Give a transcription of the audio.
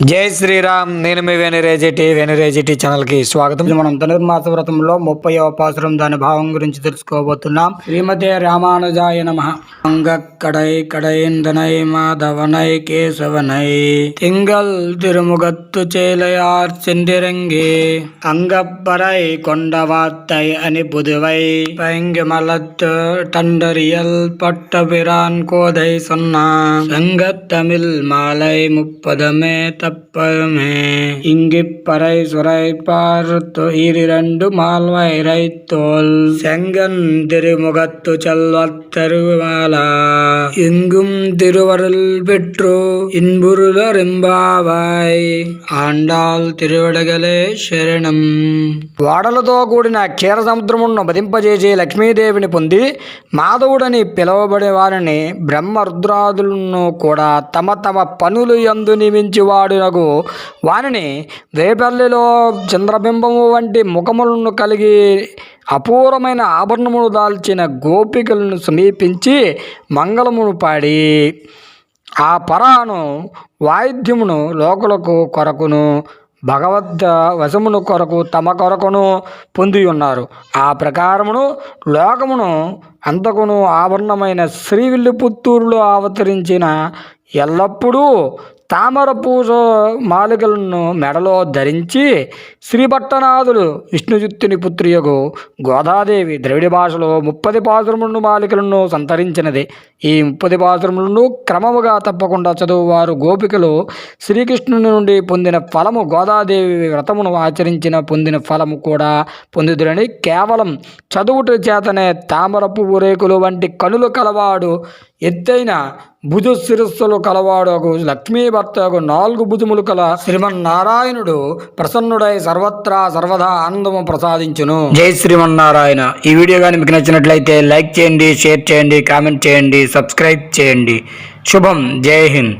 జై శ్రీరామ్ నేను మీ వెనరేజిటి వెనరేజిటి ఛానల్ కి స్వాగతం ఇది మనం ధనుర్మాస వ్రతంలో ముప్పై పాసురం దాని భావం గురించి తెలుసుకోబోతున్నాం శ్రీమతే రామానుజాయ నమ అంగ కడై కడైందనై మాధవనై కేశవనై తింగల్ తిరుముగత్తు చేలయార్ சென்றிறங்கி அங்கப்பறை கொண்டவாத்தை அணி புதுவை பைங்கு மலத்து டண்டரியல் பட்ட பிரான் கோதை சொன்னான் சங்கத்தமிழ் மாலை முப்பதமே தப்பமே இங்கிப்பறை சுரை பார்த்து இரிரண்டு மால்வை ரைத்தோல் செங்கன் திருமுகத்து செல்வத் தருவாலா எங்கும் திருவருள் பெற்று இன்புருளரெம்பாவாய் ఆండాల్ తిరువడగలే శరణం వాడలతో కూడిన క్షీర సముద్రమును మదింపజేసి లక్ష్మీదేవిని పొంది మాధవుడని పిలువబడే వారిని బ్రహ్మ రుద్రాదులను కూడా తమ తమ పనులు యందు నియమించి వాడునగు వారిని రేపల్లిలో చంద్రబింబము వంటి ముఖములను కలిగి అపూర్వమైన ఆభరణములు దాల్చిన గోపికలను సమీపించి మంగళమును పాడి. ఆ పరాను వాయిద్యమును లోకులకు కొరకును భగవద్ వశమును కొరకు తమ కొరకును పొంది ఉన్నారు ఆ ప్రకారమును లోకమును అంతకును ఆభరణమైన శ్రీవిల్లిపుత్తూరులో అవతరించిన ఎల్లప్పుడూ తామర పూజ మాలికలను మెడలో ధరించి శ్రీభట్టనాథుడు విష్ణుజిత్తుని పుత్రియగు గోదాదేవి ద్రవిడ భాషలో ముప్పది పాసురములను మాలికలను సంతరించినది. ఈ ముప్పది పాసురములను క్రమముగా తప్పకుండా చదువువారు గోపికలు శ్రీకృష్ణుని నుండి పొందిన ఫలము గోదాదేవి వ్రతమును ఆచరించిన పొందిన ఫలము కూడా పొందుదురని కేవలం చదువుట చేతనే తామర పువ్వు రేకులు వంటి కనులు కలవాడు ఎత్తైన భుజ శిరస్సులు కలవాడు లక్ష్మీ భర్తకు నాలుగు భుజములు కల శ్రీమన్నారాయణుడు ప్రసన్నుడై సర్వత్రా సర్వదా ఆనందము ప్రసాదించును. జై శ్రీమన్నారాయణ. ఈ వీడియో కానీ మీకు నచ్చినట్లయితే లైక్ చేయండి షేర్ చేయండి కామెంట్ చేయండి సబ్స్క్రైబ్ చేయండి. శుభం. జై హింద్.